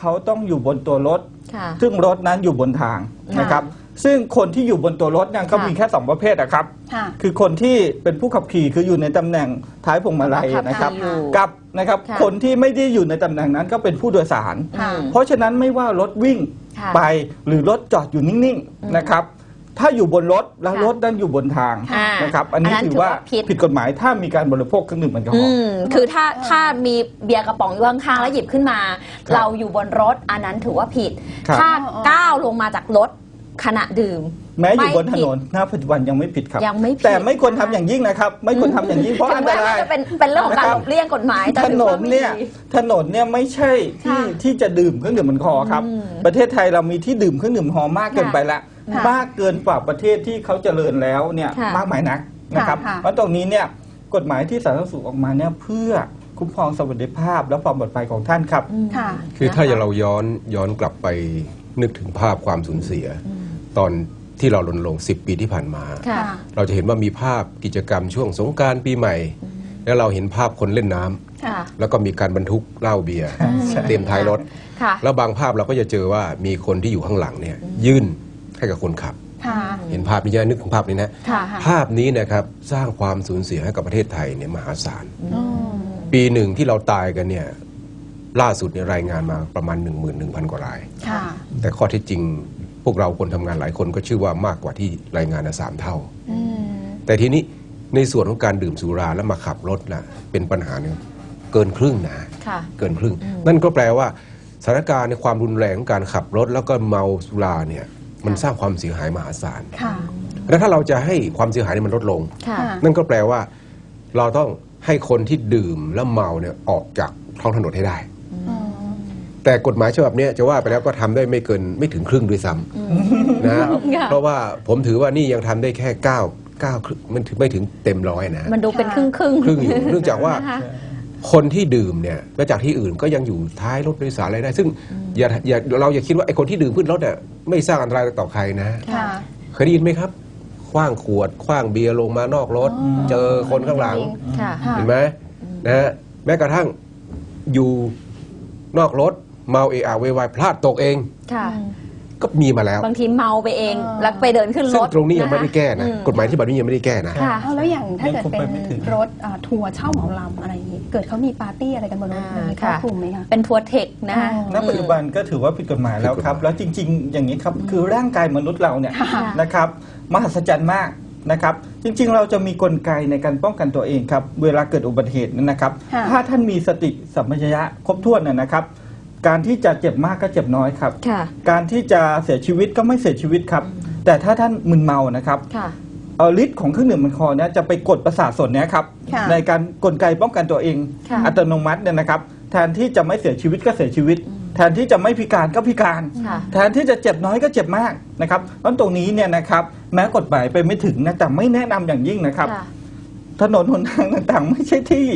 เขาต้องอยู่บนตัวรถ ค่ะซึ่งรถนั้นอยู่บนทางค่ะนะครับ ซึ่งคนที่อยู่บนตัวรถเนี่ยก็ค่ะมีแค่สองประเภทนะครับ ค่ะ คือคนที่เป็นผู้ขับขี่คืออยู่ในตำแหน่งท้ายพวงมาลัยขับขี่นะครับอยู่กับนะครับค่ะ คนที่ไม่ได้อยู่ในตำแหน่งนั้นก็เป็นผู้โดยสาร ค่ะ เพราะฉะนั้นไม่ว่ารถวิ่งค่ะ ไปหรือรถจอดอยู่นิ่งๆนะครับ ถ้าอยู่บนรถแล้วค่ะรถนั้นอยู่บนทางอ่านนะครับอันนี้อันนั้นถือว่าถือว่าผิด ผิดกฎหมายถ้ามีการบริโภคเครื่องดื่มแอลกอฮอือล์ มคือถ้าถ้ามีเบียร์กระป๋องอยู่ข้างๆแล้วหยิบขึ้นมา ครับเราอยู่บนรถอันนั้นถือว่าผิด ครับ ถ้าอ๋อก้าวลงมาจากรถ ขณะดื่ม แม้อยู่บนไม่ถผิดนนณปัจจุบันยังไม่ผิดครับ ยังไม่ผิดแต่ไม่ควรทำอย่างยิ่งนะครับ ไม่ควรทำอย่างยิ่งเพราะถึอังนตแม้ราว่ายจะเป็นเป็นเรื่องของการนะคหรับลบเลี่ยงกฎหมายแต่ถถืนอว่านไม่เนี่ยดีถนนเนี่ยไม่ใช่ที่ค่ะที่จะดื่มเครื่องดื่มแอลกอฮอล์ครับอืมประเทศไทยเรามีที่ดื่มเครื่องดื่มแอลกอฮอล์มากเกินไปละค่ะมากเกินกว่าประเทศที่เขาเจริญแล้วเนี่ยค่ะมากมายนักนะครับค่ะเพราะตรงนี้เนี่ยกฎหมายที่สาธารณสุขออกมาเนี่ยเพื่อคุ้มครองสวัสดิภาพและความปลอดภัยของท่านครับอืมค่ะคือถ้านะคะเราย้อนย้อนกลับไปนึกถึงภาพความสูญเสีย ตอนที่เรารณรงค์10 ปีที่ผ่านมา ค่ะ เราจะเห็นว่ามีภาพกิจกรรมช่วงสงกรารปีใหม่ แล้วเราเห็นภาพคนเล่นน้ำค่ะ แล้วก็มีการบรรทุกเหล้าเบียร์ใช่ เต็มท้ายรถ ค่ะ แล้วบางภาพเราก็จะเจอว่ามีคนที่อยู่ข้างหลังเนี่ยยื่นให้กับคนขับ ค่ะ เห็นภาพนี้จะนึกถึงภาพนี้นะ ค่ะภาพนี้นะครับสร้างความสูญเสียให้กับประเทศไทยเนี่ยมหาศาล อืมปีหนึ่งที่เราตายกันเนี่ยล่าสุดเนี่ยรายงานมาประมาณ 1 1 0 0 0 กว่าราย ค่ะ แต่ข้อเที่จริงพ วกเราคนทำงานหลายคนก็ชื่อว่ามากกว่าที่รายงานนะสามเท่าอืมแต่ทีนี้ในส่วนของการดื่มสุราแล้วมาขับรถนะเป็นปัญหาเนี่ยเกินครึ่งนะค่ะเกินครึ่ง นั่นก็แปลว่าสถานการณ์ในความรุนแรงของการขับรถแล้วก็เมาสุราเนี่ยมันสร้างความเสียหายมหาศาลค่ะแล้วถ้าเราจะให้ความเสียหายเนี่ยมันลดลงค่ะนั่นก็แปลว่า เราต้องให้คนที่ดื่มแล้วเมาเนี่ยออกจากท้องถนนให้ได้อืม แต่กฎหมายฉบับเนี้ยจะว่าไปแล้วก็ทำได้ไม่เกินไม่ถึงครึ่งด้วยซ้ำนะค่ะเพราะว่าผมถือว่านี่ยังทำได้แค่9 9ครึ่งมันถึงไม่ถึงเต็มร้อยนะมันดูเป็นครึ่งครึ่งครึ่งอยู่เนื่องจากว่านะคะคนที่ดื่มเนี่ยมาจากที่อื่นก็ยังอยู่ท้ายรถโดยสารอะไรได้ ซึ่งอย่าอย่าเราอย่าคิดว่าไอ้คนที่ดื่มขึ้นรถเนี่ยไม่สร้างอันตรายต่อใครนะ ค่ะ เคยได้ยินไหมครับคว้างขวดคว้างเบียร์ลงมานอกรถ เจอคนข้างหลัง ค่ะ ค่ะ เห็นไหมนะฮะแม้กระทั่งอยู่นอกรถ เมาเอะอะเวยวายพลาดตกเอง ค่ะ ก็มีมาแล้วบางทีเมาไปเอง อ่า แล้วไปเดินขึ้นรซึ่งถตรงนี้ยังไม่ได้แก้นะอืมกฎหมายที่บัตรนี้ยังไม่ได้แก้นะ ค่ะ เอาแล้วอย่างถ้าเกิดยังคงเป็ไปนไม่ถึงรถอ่าทัวร์เช่าเหมาลำอะไรอย่างนี้ เกิดเขามีปาร์ตี้อะไรกันบนรถอ่ามีครอบค่ะคลุมไหมคะ เป็นทัวร์เทคนะคะอ๋อณปัจจุบันก็ถือว่าผิดกฎหมายแล้วครับผิดกฎหมายแล้วจริง ๆ อย่างนี้ครับ คือร่างกายมนุษย์เราเนี่ยค่ะนะครับมหัศจรรย์มากนะครับ จริง ๆ เราจะมีกลไกในการป้องกันตัวเองครับ เวลาเกิดอุบัติเหตุนั้นนะครับ ค่ะ ถ้าท่านมีสติสัมปชัญญะครบถ้วนนะนะครับ การที่จะเจ็บมากก็เจ็บน้อยครับ ค่ะ การที่จะเสียชีวิตก็ไม่เสียชีวิตครับ แต่ถ้าท่านมึนเมานะครับค่ะ เออฤทธิ์ของเครื่องดื่มแอลกอฮอล์เนี่ยจะไปกดประสาทส่วนเนี้ยครับค่ะในการกลไกป้องกันตัวเอง ค่ะ อัตโนมัติเนี่ยนะครับ แทนที่จะไม่เสียชีวิตก็เสียชีวิต แทนที่จะไม่พิการก็พิการ ค่ะ แทนที่จะเจ็บน้อยก็เจ็บมากนะครับเพราะตรงนี้เนี่ยนะครับแม้กฎหมายไปไม่ถึงนะแต่ไม่แนะนำอย่างยิ่งนะครับ ค่ะ ถนนหนทางต่างๆ ไม่ใช่ที่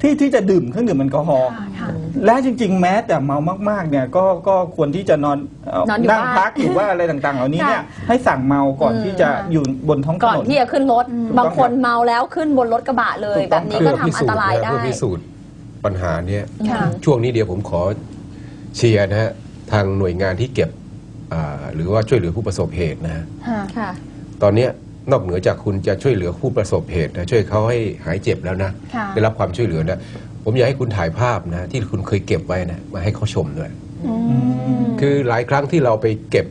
ที่ที่จะดื่มเครื่องดื่มแอลกอฮอล์ค่ะค่ะ และจริง ๆ แม้แต่เมามากๆเนี่ยก็ก็ควรที่จะนอนเอ่อนอนอยู่นั่งบ้านพักหรือว่าอะไรต่างๆ เหล่านี้เนี่ยค่ะให้สั่งเมาก่อนอืมที่จะอยู่บนท้องถก่อนนนที่จะขึ้นรถอืมบางคนเมาแล้วขึ้นบนรถกระบะเลย ถูกแบต้อง บนี้เพื่ก็อทำพิอัสูนจตน์รายนะได้ เพื่อพิสูจน์ปัญหาเนี้ยค่ะ ช่วงนี้เดี๋ยวผมขอเชียร์นะฮะทางหน่วยงานที่เก็บอ่าหรือว่าช่วยเหลือผู้ประสบเหตุนะฮะ ค่ะค่ะตอนเนี้ย นอกเหนือจากคุณจะช่วยเหลือผู้ประสบเหตุนะช่วยเขาให้หายเจ็บแล้วนะค่ะ ได้รับความช่วยเหลือนะผมอยากให้คุณถ่ายภาพนะที่คุณเคยเก็บไว้นะมาให้เขาชมด้วยอืม คือหลายครั้งที่เราไปเก็บ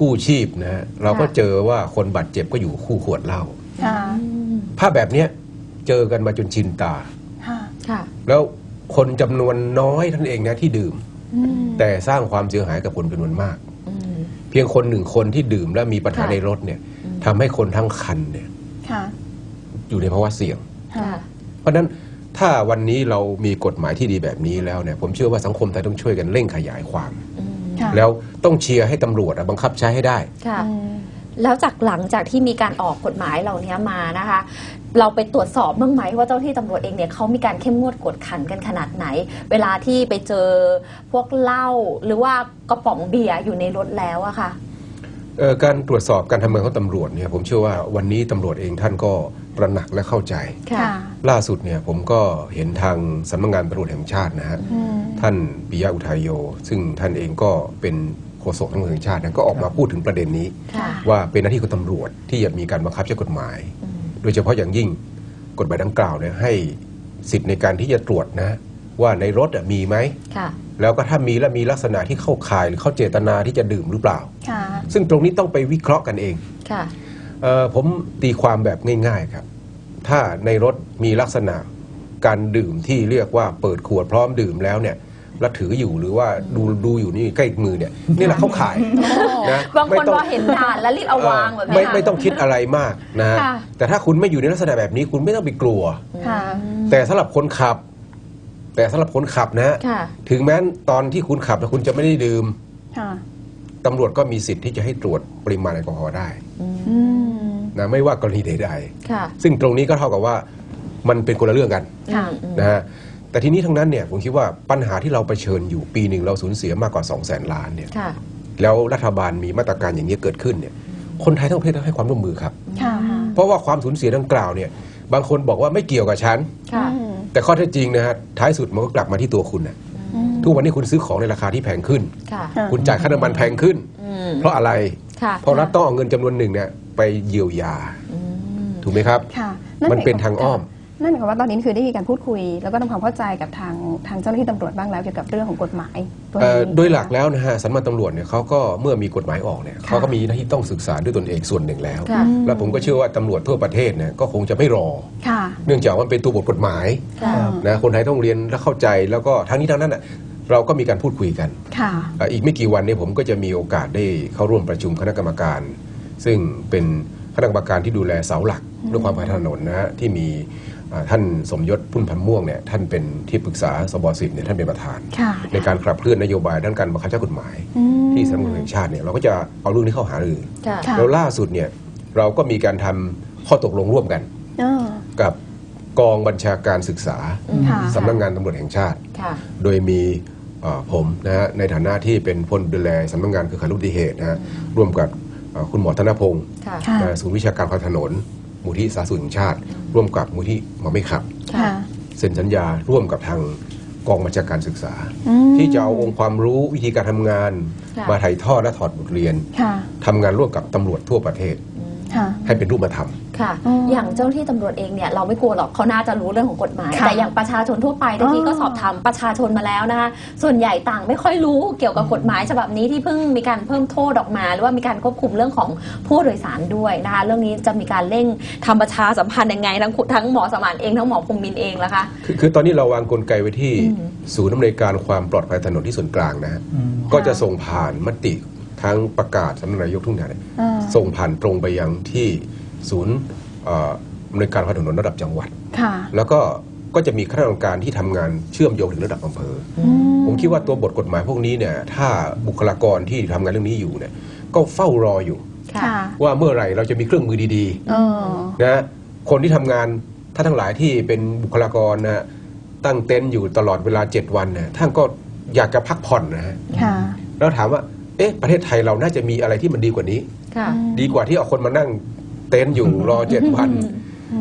กู้ชีพนะฮะเราก็ค่ะ เจอว่าคนบาดเจ็บก็อยู่คู่ขวดเหล้าค่ะภาพแบบเนี้ยเจอกันมาจนชินตา ค่ะค่ะ แล้วคนจำนวนน้อยท่านเองนะที่ดื่ม อืมแต่สร้างความเสียหายกับคนจำนวนมาก อืม เพียงคนหนึ่งคนที่ดื่มและมีปัญหาค่ะ ในรถเนี่ย ทำให้คนทั้งคันเนี่ยค่ะอยู่ในภาวะเสี่ยงค่ะค่ะ เพราะฉะนั้นถ้าวันนี้เรามีกฎหมายที่ดีแบบนี้แล้วเนี่ยผมเชื่อว่าสังคมไทยต้องช่วยกันเร่งขยายความ อืมค่ะ แล้วต้องเชียร์ให้ตำรวจอะบังคับใช้ให้ได้ ค่ะ อืม แล้วจากหลังจากที่มีการออกกฎหมายเหล่านี้มานะคะ เราไปตรวจสอบบ้างไหมว่าเจ้าที่ตำรวจเองเนี่ยเขามีการเข้มงวดกวดขันกันขนาดไหน เวลาที่ไปเจอพวกเหล้าหรือว่ากระป๋องเบียร์อยู่ในรถแล้วอะค่ะเอ่อ การตรวจสอบการทำงานของตำรวจเนี่ยผมเชื่อว่าวันนี้ตำรวจเองท่านก็ตระหนักและเข้าใจ ค่ะ ล่าสุดเนี่ยผมก็เห็นทางสำนักงานตำรวจแห่งชาตินะฮะอืม ท่านปิยะอุทัยโย ซึ่งท่านเองก็เป็นโฆษกตำรวจแห่งชาตินะก็ออกมาพูดถึงประเด็นนี้ ค่ะ ว่าเป็นหน้าที่ของตำรวจที่จะมีการบังคับใช้กฎหมายอืมโดยเฉพาะอย่างยิ่งกฎหมายดังกล่าวเนี่ยให้สิทธิ์ในการที่จะตรวจนะ ว่าในรถอะมีไหมค่ะแล้วก็ถ้ามีแล้วมีลักษณะที่เข้าข่ายหรือเข้าเจตนาที่จะดื่มหรือเปล่าค่ะซึ่งตรงนี้ต้องไปวิเคราะห์กันเองค่ะเออผมตีความแบบง่าย ๆครับ ถ้าในรถมีลักษณะการดื่มที่เรียกว่าเปิดขวดพร้อมดื่มแล้วเนี่ยแล้วถืออยู่หรือว่าดูดูอยู่นี่ใกล้มือเนี่ยนี่แหละเข้าข่ายนะบางไม่คนต้องพอเห็นด่านแล้วรีบเอาวางแบบเออไม่นี้ค่ะไม่ต้องคิดอะไรมากนะฮะค่ะแต่ถ้าคุณไม่อยู่ในลักษณะแบบนี้คุณไม่ต้องไปกลัวค่ะแต่สำหรับคนขับ แต่สำหรับคนขับนะฮะค่ะ ถึงแม้ตอนที่คุณขับแล้วคุณจะไม่ได้ดื่มค่ะ ตำรวจก็มีสิทธิ์ที่จะให้ตรวจปริมาณแอลกอฮอล์ได้อืม นะไม่ว่ากรณีใดค่ะ ๆซึ่งตรงนี้ก็เท่ากับว่ามันเป็นคนละเรื่องกัน ค่ะอืมนะฮะแต่ทีนี้ทั้งนั้นเนี่ยผมคิดว่าปัญหาที่เราเผชิญอยู่ปีหนึ่งเราสูญเสียมากกว่า 2 0 0แสนล้านเนี่ยค่ะ แล้วรัฐบาลมีมาตรการอย่างนี้เกิดขึ้นเนี่ยคนไทยทั้งประเทศต้องให้ความร่วมมือครับ ค่ะ เพราะว่าความสูญเสียดังกล่าวเนี่ยบางคนบอกว่าไม่เกี่ยวกับฉัน ค่ะ อืม แต่ข้อเท็จจริงนะฮะท้ายสุดมันก็กลับมาที่ตัวคุณนะอืมทุกวันนี้คุณซื้อของในราคาที่แพงขึ้น ค่ะค่ะ คุณจ่ายค่าน้ำมันแพงขึ้นอืมเพราะอะไร ค่ะเพราะรัฐต้องเอาเงินจำนวนหนึ่งเนี่ยไปเยียวยา อืม ถูกไหมครับ ค่ะมันเป็นทางอ้อม นั่นหมายความว่าตอนนี้คือได้มีการพูดคุย แล้วก็ทำความเข้าใจกับทางทางเจ้าหน้าที่ตำรวจบ้างแล้วเกี่ยวกับเรื่องของกฎหมายตัวเอ่อนี้ โดยหลักแล้วนะฮะสำนักตำรวจเนี่ยเขาก็เมื่อมีกฎหมายออกเนี่ยค่ะเขาก็มีหน้าที่ต้องศึกษาด้วยตนเองส่วนหนึ่งแล้ว ค่ะ แล้วผมก็เชื่อว่าตำรวจทั่วประเทศเนี่ยก็คงจะไม่รอ ค่ะ เนื่องจากว่ามันเป็นตัวบทกฎหมายค่ะ นะคนไทยต้องเรียนและเข้าใจแล้วก็ทั้งนี้ทั้งนั้นน่ะเราก็มีการพูดคุยกัน ค่ะ เอ่ออีกไม่กี่วันเนี้ผมก็จะมีโอกาสได้เข้าร่วมประชุมคณะกรรมการ ซึ่งเป็นคณะกรรมการที่ดูแลเสาหลักเรื่องความปลอดภัยทางถนนนะฮะที่มีอ่า ท่านสมยศพุ่นพันธ์ม่วงเนี่ยท่านเป็นที่ปรึกษาสบสิบเนี่ยท่านเป็นประธานค่ะในการขับเคลื่อนนโยบายด้านการบังคับใช้กฎหมายอืมที่สำนักงานแห่งชาติเนี่ยเราก็จะเอาเรื่องนี้เข้าหารือค่ะค่ะแล้วล่าสุดเนี่ยเราก็มีการทำข้อตกลงร่วมกันเออกับกองบัญชาการศึกษาค่ะสำนักงานตำรวจแห่งชาติค่ะโดยมีเอ่อผมนะฮะในฐานะที่เป็นพลดูแลสำนักงานเครือข่ายลูกอุบัติเหตุนะฮะร่วมกับเอ่อคุณหมอธนพงศ์ค่ะค่ะนะศูนย์วิชาการความถนน มูลที่สาธารณสุขแห่งชาติ ร่วมกับมูลที่หมอไม่ขับ ค่ะ เซ็นสัญญาร่วมกับทางกองบัญชาการศึกษา อืม ที่จะเอาองค์ความรู้วิธีการทำงาน ค่ะ มาถ่ายทอดและถอดบทเรียนค่ะ ทำงานร่วมกับตำรวจทั่วประเทศ ค่ะ ให้เป็นรูปธรรม ค่ะอืมอย่างเจ้าหน้าที่ตำรวจเองเนี่ยเราไม่กลัวหรอกเขาน่าจะรู้เรื่องของกฎหมายค่ะแต่อย่างประชาชนทั่วไปตะกี้อ๋อก็สอบถามประชาชนมาแล้วนะคะ ส่วนใหญ่ต่างไม่ค่อยรู้เกี่ยวกับกฎหมายฉบับนี้ที่เพิ่งมีการเพิ่มโทษออกมา หรือว่ามีการควบคุมเรื่องของผู้โดยสารด้วยนะคะ เรื่องนี้จะมีการเร่งทำประชาสัมพันธ์ยังไงทั้งคุณทั้งหมอสมานเองทั้งหมอภูมินทร์เองล่ะคะคือคือตอนนี้เราวางกลไกไว้ที่อืมศูนย์อำนวยการความปลอดภัยถนนที่ส่วนกลางนะฮะอืมก็จะส่งผ่านมติทั้งประกาศสำนักนายกทุกอย่างเนี่ยอ่าส่งผ่านตรงไปยังที่ ศูนย์เอ่ออำนวยการความถนนระดับจังหวัดค่ะแล้วก็ก็จะมีคณะกรรมการที่ทำงานเชื่อมโยงถึงระดับอำเภออืมผมคิดว่าตัวบทกฎหมายพวกนี้เนี่ยถ้าบุคลากรที่ทำงานเรื่องนี้อยู่เนี่ยก็เฝ้ารออยู่ค่ะว่าเมื่อไหร่เราจะมีเครื่องมือดีเออๆนะคนที่ทำงานท่านทั้งหลายที่เป็นบุคลากรนะฮะตั้งเต็นท์อยู่ตลอดเวลา 7 วันเนี่ยท่านก็อยากจะพักผ่อนนะฮะค่ะแล้วถามว่าเอ๊ะประเทศไทยเราน่าจะมีอะไรที่มันดีกว่านี้ค่ะดีกว่าที่เอาคนมานั่งเต็นท์อยู่รอ7วัน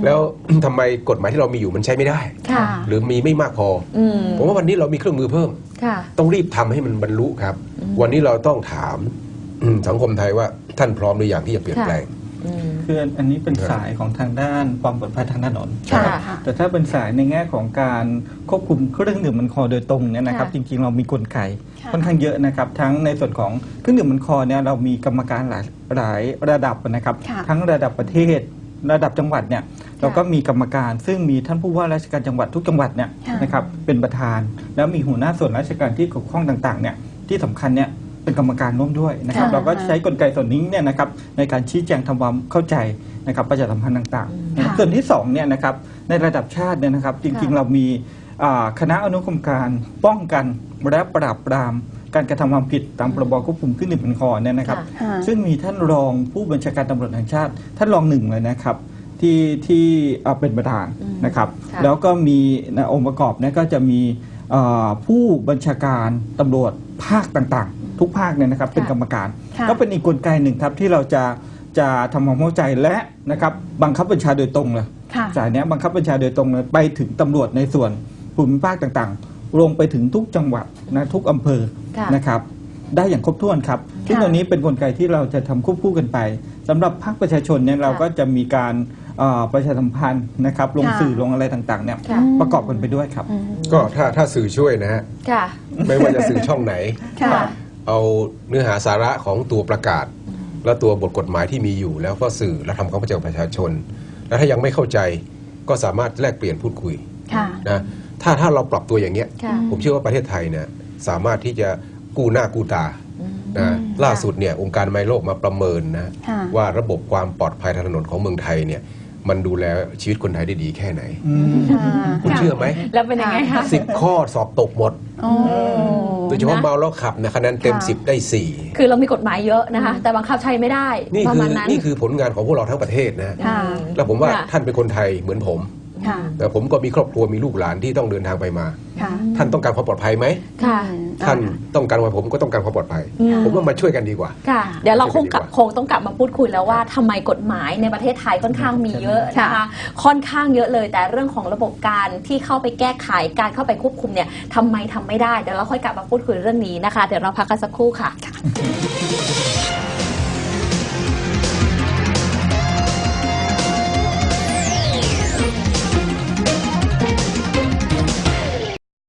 แล้วทำไมกฎหมายที่เรามีอยู่มันใช้ไม่ได้ ค่ะ หรือมีไม่มากพออืมผมว่าวันนี้เรามีเครื่องมือเพิ่ม ค่ะ ต้องรีบทำให้มันบรรลุครับ วันนี้เราต้องถามอืมสังคมไทยว่าท่านพร้อมหรือยังที่จะเปลี่ยนแปลงอืม คืออันนี้เป็นสายของทางด้านความปลอดภัยทางถนนค่ะนะครับแต่ถ้าเป็นสายในแง่ของการควบคุมเครื่องดื่มมันคอโดยตรงเนี่ยนะครับค่ะจริงๆเรามีกลไกค่ะค่อนข้างเยอะนะครับ ทั้งในส่วนของเครื่องดื่มมันคอเนี่ยเรามีกรรมการหลายหลายระดับนะครับค่ะทั้งระดับประเทศระดับจังหวัดเนี่ยเราก็มีกรรมการซึ่งมีท่านผู้ว่าราชการจังหวัดทุกจังหวัดเนี่ยค่ะนะครับเป็นประธาน แล้วมีหัวหน้าส่วนราชการที่เกี่ยวข้องต่างๆเนี่ยที่สำคัญเนี่ย เป็นกรรมการร่วมด้วยนะครับค่ะเราก็ใช้กลไกส่วนนี้เนี่ยนะครับในการชี้แจงทำความเข้าใจนะครับประชาสัมพันธ์ต่างๆนะครับค่ะส่วนที่สองเนี่ยนะครับในระดับชาติเนี่ยนะครับ จริงๆค่ะเรามีอ่าคณะอนุกรรมการป้องกันและปราบปราม การกระทำความผิดตามพรบควบคุมเครื่องดื่มแอลกอฮอล์เนี่ยนะครับ ค่ะ ซึ่งมีท่านรองผู้บัญชาการตำรวจแห่งชาติ ท่านรองหนึ่งเลยนะครับ ที่ที่เอ่อเป็นประธานอืมนะครับ ค่ะ แล้วก็มีในองค์ประกอบเนี่ยก็จะมีเอ่อผู้บัญชาการตำรวจภาคต่างๆ ทุกภาคเนี่ยนะครับเป็นค่ะกรรมการค่ะก็เป็นอีกกลไกหนึ่งครับที่เราจะจะทำความเข้าใจและนะครับบังคับบัญชาโดยตรงเลยค่ะจ่ายเนี้ยบังคับบัญชาโดยตรงเลยไปถึงตำรวจในส่วนภูมิภาคต่างๆ ลงไปถึงทุกจังหวัดนะทุกอำเภอค่ะนะครับได้อย่างครบถ้วนครับซึ่งค่ะตรงนี้เป็นกลไกที่เราจะทำควบคู่กันไปสำหรับภาคประชาชนเนี่ยเราก็จะมีการเอ่อประชาสัมพันธ์นะครับลงค่ะสื่อลงอะไรต่างๆเนี่ยค่ะประกอบกันไปด้วยครับอืมก็ถ้าถ้าสื่อช่วยนะฮะค่ะไม่ว่าจะสื่อช่องไหนค่ะ เอาเนื้อหาสาระของตัวประกาศ และตัวบทกฎหมายที่มีอยู่ แล้วก็สื่อและทำความเข้าใจกับประชาชน แล้วถ้ายังไม่เข้าใจก็สามารถแลกเปลี่ยนพูดคุยค่ะ นะถ้าถ้าเราปรับตัวอย่างเงี้ย ค่ะ ผมเชื่อว่าประเทศไทยเนี่ยสามารถที่จะกู้หน้ากู้ตานะล่าสุดเนี่ยองค์การอนามัยโลกมาประเมินนะค่ะ ว่าระบบความปลอดภัยทางถนนของเมืองไทยเนี่ย มันดูแลชีวิตคนไทยได้ดีแค่ไหนค่ะคุณเชื่อไหมแล้วเป็นยังไงคะสิบข้อสอบตกหมดโอ้โดยเฉพาะนะเมาแล้วขับนะคะแนนเต็มค่ะสิบได้สี่คือเรามีกฎหมายเยอะนะคะ แต่บังคับใช้ไม่ได้นี่ประคือมาณนั้นนี่คือผลงานของพวกเราทั้งประเทศนะค่ะแล้วผมว่าค่ะท่านเป็นคนไทยเหมือนผม ค่ะ แต่ผมก็มีครอบครัวมีลูกหลานที่ต้องเดินทางไปมา ค่ะ ท่านต้องการความปลอดภัยไหมค่ะอืมท่านต้องการความผมก็ต้องการความปลอดภัย อืม ผมว่ามาช่วยกันดีกว่า ค่ะ เดี๋ยวเราคงกลับดีกว่าคงต้องกลับมาพูดคุยแล้วว่าทำไมกฎหมายในประเทศไทยค่อนข้างมีเยอะนะคะค่ะค่อนข้างเยอะเลย แต่เรื่องของระบบการที่เข้าไปแก้ไขการเข้าไปควบคุมเนี่ยทำไมทำไม่ได้ เดี๋ยวเราค่อยกลับมาพูดคุยเรื่องนี้นะคะ เดี๋ยวเราพักกันสักครู่ค่ะ